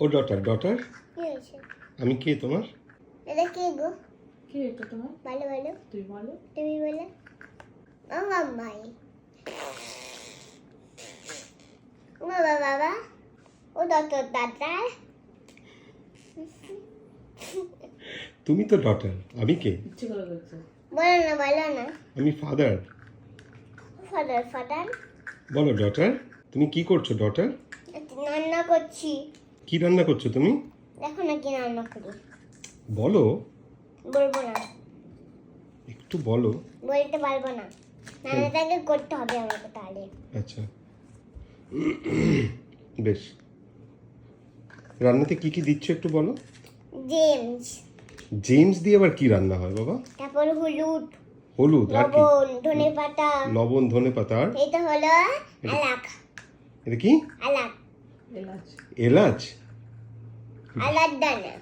ও daughter daughter আমি কে তোমার? এটা কে গো? কে এটা তোমার? ভালো ভালো। তুই বলো। তুমি বলে। ও মাম্মাই। ও বাবা বাবা ও ডক্টর দাদা তুমি তো ডটার আমি কে? বলো না বলো না। আমি ফাদার ফাদার ফাদার বলো ডটার তুমি কি করছ ডটার রান্না করছি। কি রান্না করছ তুমি? দেখো না কি রান্না করি। বলো। বলব না। একটু বলো। বলতে পারব না। রান্নাটাকে করতে হবে আমাকে তাহলে। আচ্ছা। বেশ। রান্নাতে কি কি দিচ্ছ একটু বলো? জেমস। জেমস দিয়ে আবার কি রান্না হয় বাবা? তারপর হলুদ। হলুদ আর কি? লবণ ধনে পাতা লবণ ধনে পাতা আর? এটা হলো আলাক এটা কি? আলাক এলাচ। এলাচ? দানা।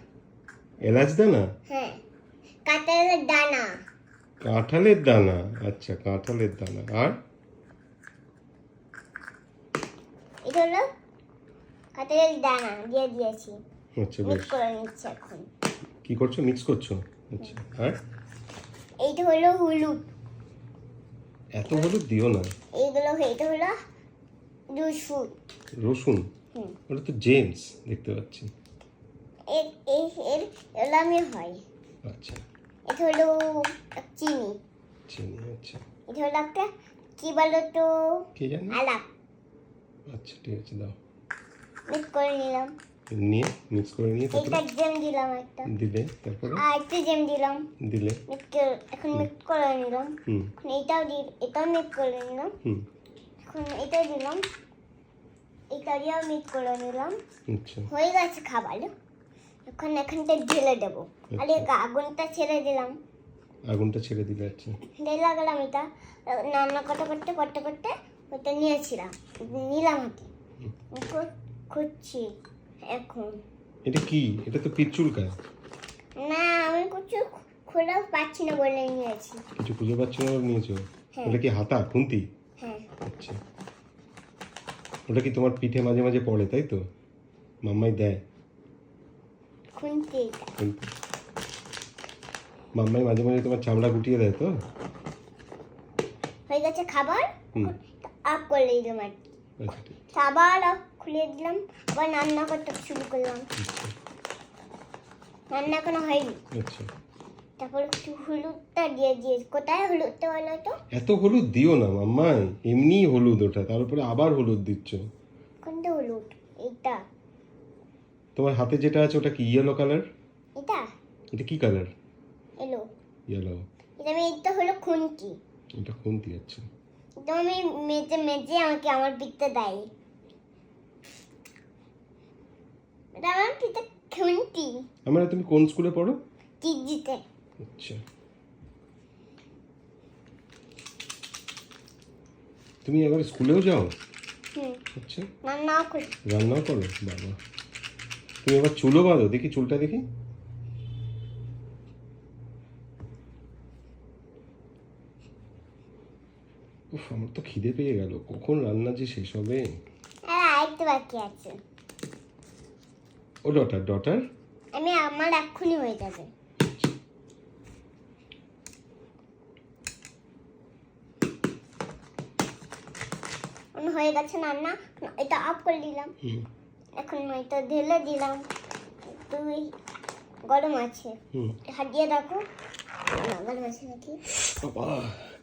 এলাচ দানা? হ্যাঁ। কাঁঠালের দানা। কাঁঠালের দানা? আচ্ছা কাঁঠালের দানা। আর? এটা হলো কাঁঠালের দানা দিয়ে দিয়েছি। আচ্ছা বেশ। করে নিচ্ছি এখন। কি করছ? মিক্স করছ? আচ্ছা আর? এইটা হলো হলুদ। এত হলুদ দিও না। এইগুলো এটা হলো রসুন। রসুন? ওটা তো জেমস দেখতে পাচ্ছি। এর এর এগুলো আমি হয়। আচ্ছা। এটা হলো চিনি। চিনি আচ্ছা। এটা হলো একটা কি বলো তো কে জানি? আলাক আচ্ছা ঠিক আছে দাও। মিক্স করে নিলাম। নিয়ে মিক্স করে নিয়ে জেম দিলাম একটা। দিলে তারপরে? আর একটু জেম দিলাম। দিলে? মিক্স করে এখন মিক্স করে নিলাম। হুম। এখন এটাও দি এটাও মিক্স করে নিলাম। হুম। এখন এটাও দিলাম। এটা দিয়েও মিক্স করে নিলাম। আচ্ছা। হয়ে গেছে খাবার। এখন এখানটা ঢেলে দেবো। আর এই আগুনটা ছেড়ে দিলাম। আগুনটা ছেড়ে দিলে আচ্ছা। ঢেলে লাগলাম এটা। রান্না করতে করতে করতে করতে ওটা নিয়েছিলাম। নিলাম হাতে। খু- খুঁজছি এখন। এটা কি? এটা তো পিচুলকা না আমি কিছু খোলাও পাচ্ছি না বলে নিয়েছি। কিছু খুঁজে পাচ্ছ না বলে নিয়েছো? হ্যাঁ। ওটা কি হাতা খুন্তি? হ্যাঁ। আচ্ছা। ওটা কি তোমার পিঠে মাঝে মাঝে পড়ে তাই তো? মাম্মাই দেয়। মাম্মাই মাঝে মাঝে তোমার চামড়া গুটিয়ে দেয় তো? হয়ে গেছে খাবার? আপ করে দিলাম আর কি। আচ্ছা ঠিক। খুলে দিলাম আবার রান্না করতে শুরু করলাম। রান্না এখনও হয়নি। আচ্ছা। তারপর একটু হলুদটা দিয়ে দিয়ে কোথায় হলুদটা বলো তো এত হলুদ দিও না মাম্মাই এমনি হলুদ ওটা তার উপরে আবার হলুদ দিচ্ছ। কোনটা হলুদ? এইটা। তোমার হাতে যেটা আছে ওটা কি ইয়েলো কালার এটা? এটা কি কালার এলো ইয়েলো এটা আমি এটা হলো খুন্তি। এটা খুন্তি আচ্ছা। এটা আমি মেজে মেজে আমাকে আমার পিঠতে দেয়। এটা আমার পিঠে খুন্তি। আমরা তুমি কোন স্কুলে পড়ো? টিজিতে আচ্ছা। তুমি এবার স্কুলেও যাও? আচ্ছা। করি। রান্নাও করো? বাবা। তুমি এবার চুলও বাঁধো? দেখি চুলটা দেখি। উফ আমার তো খিদে পেয়ে গেল। কখন রান্না যে শেষ হবে? আর বাকি আছে। ও ডটার ডটার আমি আমার এক্ষুনি হয়ে যাবে। হয়ে গেছে রান্না এটা অফ করে দিলাম। এখন এটা ঢেলে দিলাম তুই গরম আছে। দিয়ে দেখো। গরম আছে নাকি? বাবা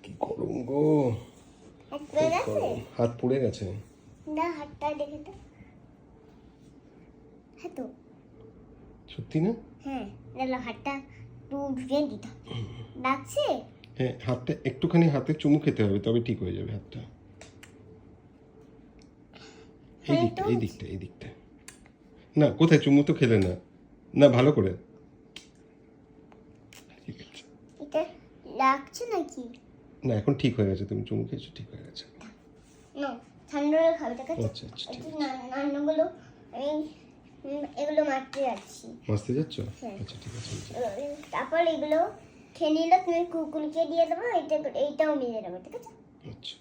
কি গরম গো। হাত পেয়ে গেছে? হাত পুড়ে গেছে। না হাতটা দেখে তো। হ্যাঁ তো। সত্যি না? হ্যাঁ দেখল হাতটা একটু ঢুকিয়ে দিত ডাকছে হ্যাঁ হাতটা একটুখানি হাতে চুমু খেতে হবে তবে ঠিক হয়ে যাবে হাতটা। এই দিকটা এই দিকটা এই দিকটা। না কোথায়? চুমু তো খেলে না। না ভালো করে। ঠিক আছে। এটা লাগছে নাকি? না এখন ঠিক হয়ে গেছে। তুমি চুমু খেয়েছো ঠিক হয়ে গেছে। না ঠান্ডা হয়ে খাবে ঠিক আছে? আচ্ছা আচ্ছা রান্নাগুলো আমি এগুলো মারতে যাচ্ছি। মাসতে যাচ্ছ? হ্যাঁ। আচ্ছা ঠিক আছে তারপর এগুলো খেয়ে নিলে তুমি কুকুরকে দিয়ে দেবো এইটা এইটাও মিলে দেবো ঠিক আছে? আচ্ছা।